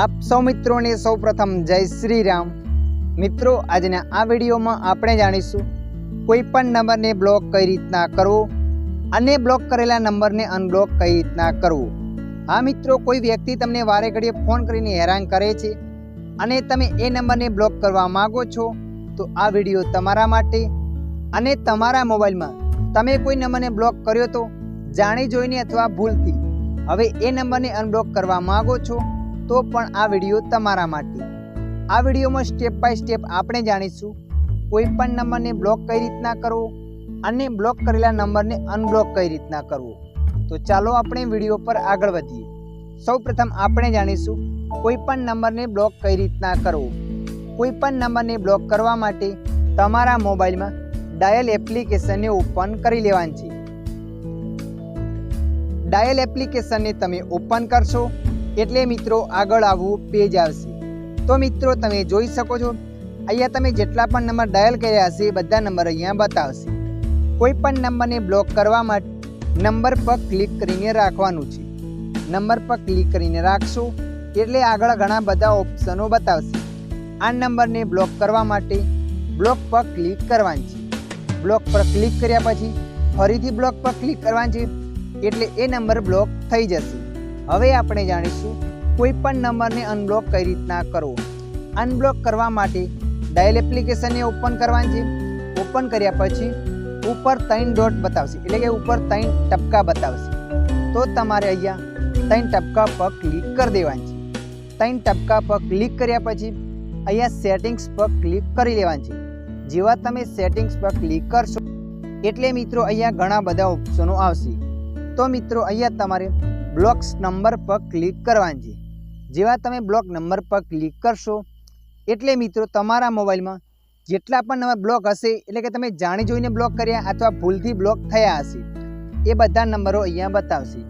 આપ સૌ મિત્રોને સૌ પ્રથમ જય શ્રી રામ મિત્રો, આજના આ વિડીયોમાં આપણે જાણીશું કોઈ પણ નંબરને બ્લોક કઈ રીતના કરવો અને બ્લોક કરેલા નંબરને અનબ્લોક કઈ રીતના કરવો. હા મિત્રો, કોઈ વ્યક્તિ તમને વારે ઘડીએ ફોન કરીને હેરાન કરે છે અને તમે એ નંબરને બ્લોક કરવા માગો છો, તો આ વીડિયો તમારા માટે અને તમારા મોબાઈલમાં તમે કોઈ નંબરને બ્લોક કર્યો તો જાણી જોઈને અથવા ભૂલથી હવે એ નંબરને અનબ્લોક કરવા માગો છો તો પણ આ વીડિયો તમારા માટે. આ વિડીયોમાં સ્ટેપ બાય સ્ટેપ આપણે જાણીશું કોઈ પણ નંબરને બ્લોક કઈ રીતના કરવો અને બ્લોક કરેલા નંબરને અનબ્લોક કઈ રીતના કરવો. તો ચાલો આપણે વીડિયો પર આગળ વધીએ. સૌ પ્રથમ આપણે જાણીશું કોઈ પણ નંબરને બ્લોક કઈ રીતના કરવો. કોઈ પણ નંબરને બ્લોક કરવા માટે તમારા મોબાઈલમાં ડાયલ એપ્લિકેશનને ઓપન કરી લેવાની છે. ડાયલ એપ્લિકેશનને તમે ઓપન કરશો. એટલે મિત્રો આગળ આવવું પેજ આવશે. તો મિત્રો તમે જોઈ શકો છો, અહીંયા તમે જેટલા પણ નંબર ડાયલ કર્યા હશે બધા નંબર અહીંયા બતાવશે. કોઈ પણ નંબરને બ્લોક કરવા માટે નંબર પર ક્લિક કરીને રાખવાનું છે. નંબર પર ક્લિક કરીને રાખશો, એટલે આગળ ઘણા બધા ઓપ્શનો બતાવશે. આ નંબરને બ્લોક કરવા માટે બ્લોક પર ક્લિક કરવાની છે. બ્લોક પર ક્લિક કર્યા પછી ફરીથી બ્લોક પર ક્લિક કરવાની છે, એટલે એ નંબર બ્લોક થઈ જશે. હવે આપણે જાણીશું કોઈ પણ નંબરને અનબ્લોક કઈ રીતના કરવો. અનબ્લોક કરવા માટે ડાયલ એપ્લિકેશનને ઓપન કરવાની છે. ઓપન કર્યા પછી ઉપર ત્રણ ડોટ બતાવશે. એટલે કે ઉપર ત્રણ ટપકા બતાવશે. તો તમારે અહીંયા ત્રણ ટપકા પર ક્લિક કરી દેવાની છે. ત્રણ ટપકા પર ક્લિક કર્યા પછી અહીંયા સેટિંગ્સ પર ક્લિક કરી લેવાની છે. જેવા તમે સેટિંગ્સ પર ક્લિક કરશો, એટલે મિત્રો અહીંયા ઘણા બધા ઓપ્શનો આવશે. તો મિત્રો અહીંયા તમારે બ્લોક્સ નંબર પર ક્લિક કરવાની. છે જેવા તમે બ્લોક નંબર પર ક્લિક કરશો, એટલે મિત્રો તમારા મોબાઈલમાં જેટલા પણ નવા બ્લોક હશે, એટલે કે તમે જાણી જોઈને બ્લોક કર્યા અથવા ભૂલથી બ્લોક થયા હશે, એ બધા નંબરો અહીંયા બતાવશે.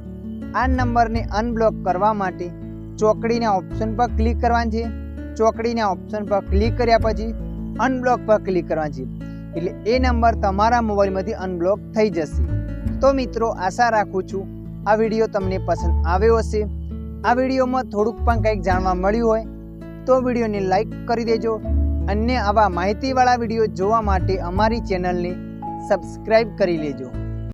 આ નંબરને અનબ્લોક કરવા માટે ચોકડીના ઓપ્શન પર ક્લિક કરવાની છે. ચોકડીના ઓપ્શન પર ક્લિક કર્યા પછી અનબ્લોક પર ક્લિક કરવાની છે. એટલે એ નંબર તમારા મોબાઈલમાંથી અનબ્લોક થઈ જશે. તો મિત્રો આશા રાખું છું આ વીડિયો તમને પસંદ આવ્યો હશે. આ વિડીયોમાં થોડુંક પણ કંઈક જાણવા મળ્યું હોય, તો વિડીયોને લાઈક કરી દેજો અને આવા માહિતીવાળા વીડિયો જોવા માટે અમારી ચેનલને સબસ્ક્રાઈબ કરી લેજો.